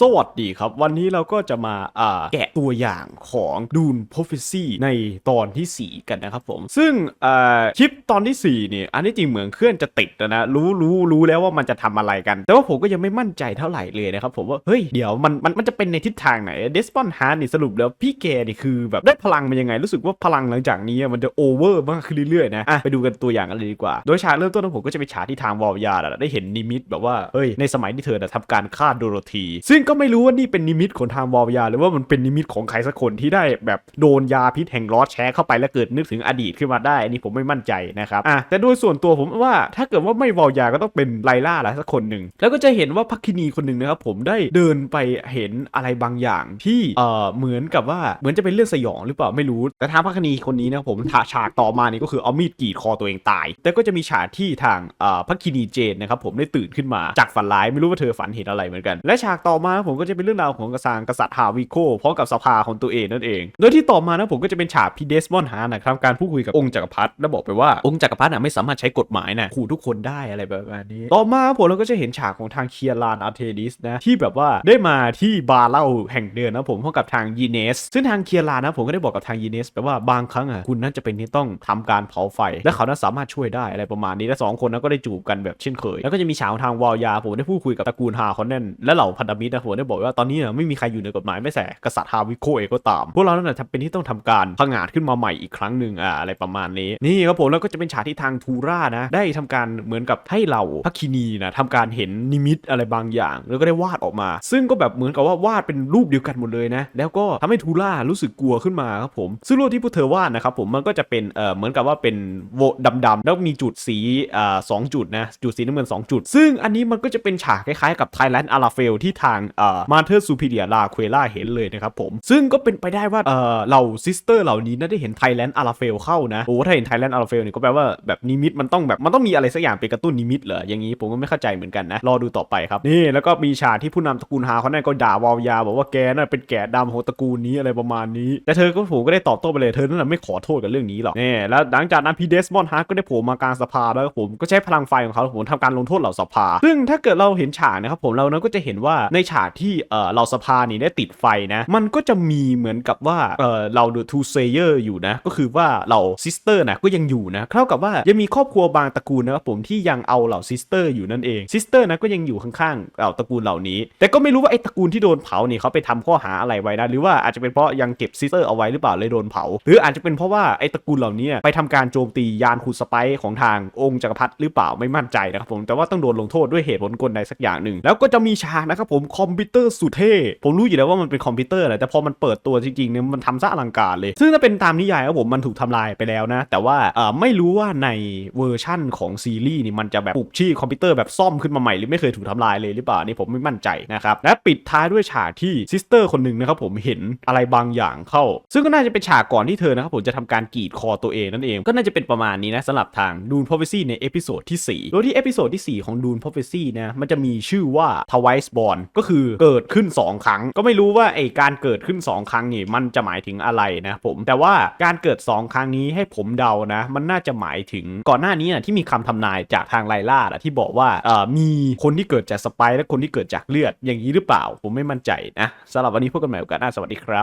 สวัสดีครับ วันนี้เราก็จะมาอ่าแกะตัวอย่างของ Dune Prophecy ในตอนที่ 4 กันนะครับผม ซึ่งอ่าคลิปตอนที่4เนี่ยอันนี้จริงเหมือนเครื่องจะติดนะ รู้รู้รู้แล้วว่ามันจะทำอะไรกัน แต่ว่าผมก็ยังไม่มั่นใจเท่าไหร่เลยนะครับผมว่า เฮ้ย เดี๋ยวมันมันมันจะเป็นในทิศทางไหนเดสปอนฮาร์นี่สรุปแล้วพี่แกนี่คือแบบได้พลังมันยังไงรู้สึกว่าพลังหลังจากนี้มันจะโอเวอร์มากขึ้นเรื่อยๆนะอะไปดูกันตัวอย่างกันเลยดีกว่า โดยฉากเริ่มต้นของผมก็จะเป็นฉากที่ทางวอลยาได้เห็นนิมิตแบบว่าเฮ้ยในสมัยที่เธอทำการฆ่าโดโรธีซึ่งก็ไม่รู้ว่านี่เป็นนิมิตของทางวอลยาหรือว่ามันเป็นนิมิตของใครสักคนที่ได้แบบโดนยาพิษแห่งลอสแชร์เข้าไปแล้วเกิดนึกถึงอดีตขึ้นมาได้อันนี้ผมไม่มั่นใจนะครับอะแต่โดยส่วนตัวผมว่าถ้าเกิดว่าไม่วอลยาก็ต้องเป็นไลล่าแหละสักคนหนึ่งแล้วก็จะเห็นว่าพักคินีคนหนึ่งนะครับผมได้เดินไปเห็นอะไรบางอย่างที่เอ่อเหมือนกับว่าเหมือนจะเป็นเรื่องสยองหรือเปล่าไม่รู้ แต่ทางพักคินีคนนี้นะครับผมาฉากต่อมานี่ก็คือเอามีดกรีดคอตัวเองตาย แต่ก็จะมีฉากที่ทางเอ่อพักคินีเจนนะครับผมได้ตื่นขึ้นมาจากฝันร้ายไม่รู้ว่าเธอฝันเห็นอะไรเหมือนกัน และฉากต่อมาผมก็จะเป็นเรื่องราวของกษัตริย์กษัตริย์ฮาวิโคพร้อมกับสภาของตัวเองนั่นเอง โดยที่ต่อมานะผมก็จะเป็นฉากพีเดสมอนฮานะครับการพูดคุยกับองค์จักรพรรดิแล้วบอกไปว่าองค์จักรพรรดิน่ะไม่สามารถใช้กฎหมายนะขู่ทุกคนได้อะไรแบบนี้ ต่อมาผมเราก็จะเห็นฉากของทางเคียรานอาร์เทดิสนะที่แบบว่าได้มาที่บาร์เล้าแห่งเดิมนนะผมพร้อมกับทางยีเนส ซึ่งทางเคียรานนะผมก็ได้บอกกับทางยีเนสไปว่าบางครั้งอะคุณน่าจะเป็นที่ต้องทำการเผาไฟ และเขาน่าสามารถช่วยได้อะไรประมาณนี้และสองคนนั้นก็ได้จูบกันแบบเช่นเคย แล้วก็จะมีฉากของทางวอลยาผมได้พูดคุยกับตระกูลฮาคอนเนนและเหล่าพันธมิตรนะผมได้บอกว่าตอนนี้น่ะไม่มีใครอยู่ในกฎหมายไม่แต่กษัตริย์ฮาวิโคเองก็ตาม พวกเราเนั่นแหละเป็นที่ต้องทำการพังอาจขึ้นมาใหม่อีกครั้งหนึ่งอ่าอะไรประมาณนี้นี่ครับผมแล้วก็จะเป็นฉากที่ทางทูรานะได้ทำการเหมือนกับให้เหล่าพักคินีนะทำการเห็นนิมิตอะไรบางอย่าง แล้วก็ได้วาดออกมา ซึ่งก็แบบเหมือนกับว่าวาดเป็นรูปเดียวกันหมดเลยนะแล้วก็ทำให้ทูรารู้สึกกลัวขึ้นมาครับผมซึ่งรูปที่พวกเธอวาดนะครับผมมันก็จะเป็นเอ่อเหมือนกับว่าเป็นโวดำๆแล้วมีจุดสีอ่าสองจุดนะจุดสีน้ำเงินสองจุด ซึ่งอันนี้มันก็จะเป็นฉากคล้ายๆกับไทแลนด์อาราเฟลที่ทางอ่อมาเธอร์ซูพิเดียลาเควล่าเห็นเลยนะครับผม ซึ่งก็เป็นไปได้ว่าเอ่อเราซิสเตอร์เหล่านี้น่าได้เห็นไทแลนด์อาราเฟลเข้านะโอ้ถ้าเห็นไทแลนด์อาราเฟลเนี่ยก็แปลว่าแบบนิมิตมันต้องแบบมันต้องมีอะไรสักอย่างเป็นกระตุ้นนิมิตเหรออย่างนี้ผมก็ไม่เข้าใจเหมือนกันนะรอดูต่อไปครับนี่แล้วก็มีฉากที่ผู้นำตระกูลฮาเขาเนั่นก็ด่าวาวยาบอกว่าแกน่ะเป็นแกะดำของตระกูลนี้อะไรประมาณนี้ แต่เธอก็ผมก็ได้ตอบโต้ไปเลยเธอนั่นแหละไม่ขอโทษกับเรื่องนี้หรอกนี่แล้วหลังจากนั้นพีเดสมอนฮาร์ก็ได้โผล่มากลางสภาแล้วผมก็ใช้พลังไฟของเขาผมทำการลงโทษเหล่าสภา ซึ่งถ้าเกิดเราเห็นฉากนะครับผมเรานั้นก็จะเห็นว่าในฉากที่เออเหล่าสภานี่ได้ติดไฟนะ มันก็จะมีเหมือนกับว่าเออเราดูทูเซเยอร์อยู่นะ ก็คือว่าเหล่าซิสเตอร์นะก็ยังอยู่นะเท่ากับว่ายังมีครอบครัวบางตระกูลนะครับผมที่ยังเอาเหล่าซิสเตอร์อยู่นั่นเองซิสเตอร์นะก็ยังอยู่ข้างๆเหล่าตระกูลเหล่านี้ แต่ก็ไม่รู้ว่าไอ้ตระกูลที่โดนเผานี่เขาไปทำข้อหาอะไรไว้นะ หรือว่าอาจจะเป็นเพราะยังเก็บซิสเตอร์เอาไว้หรือเปล่าเลยโดนเผา หรืออาจจะเป็นเพราะว่าไอ้ตระกูลเหล่านี้ไปทำการโจมตียานคูสไปของทางองค์จักรพรรดิหรือเปล่าไม่มั่นใจนะครับผมแต่ว่าต้องโดนลงโทษด้วยเหตุผลกลใดสักอย่างหนึ่งแล้วก็จะมีฉากนะครับผมคอมพิวเตอร์สุดเท่ผมรู้อยู่แล้วว่ามันเป็นคอมพิวเตอร์แหละแต่พอมันเปิดตัวจริงๆเนี่ยมันทำซะอลังการเลย ซึ่งถ้าเป็นตามนิยายครับผมมันถูกทำลายไปแล้วนะ แต่ว่าเอ่อไม่รู้ว่าในเวอร์ชั่นของซีรีส์นี่มันจะแบบปลุกชี่คอมพิวเตอร์แบบซ่อมขึ้นมาใหม่หรือไม่เคยถูกทำลายเลยหรือเปล่านี่ผมไม่มั่นใจนะครับและปิดท้ายด้วยฉากที่ซิสเตอร์คนหนึ่งนะครับผมเห็นอะไรบางอย่างเข้า ซึ่งก็น่าจะเป็นฉากก่อนที่เธอนะครับผมจะทำการกรีดคอตัวเองนั่นเองก็น่าจะเป็นประมาณนี้นะสำหรับทางดูน Prophecy ในเอพิโซดที่4โดยที่เอพิโซดที่ 4 ของดูน Prophecy นะมันจะมีชื่อว่า Twice Born ก็คือเกิดขึ้น 2 ครั้ง ก็ไม่รู้ว่าไอการเกิดขึ้น 2 ครั้งนี่มันจะหมายถึงอะไรนะผม แต่ว่าการเกิด 2 ครั้งนี้ให้ผมเดานะ มันน่าจะหมายถึงก่อนหน้านี้นะที่มีคำทำนายจากทางไลล่าที่บอกว่าเอ่อมีคนที่เกิดจากสไปร์และคนที่เกิดจากเลือดอย่างนี้หรือเปล่า ผมไม่มั่นใจนะสำหรับวันนี้พบกันใหม่โอกาสหน้าสวัสดีครับ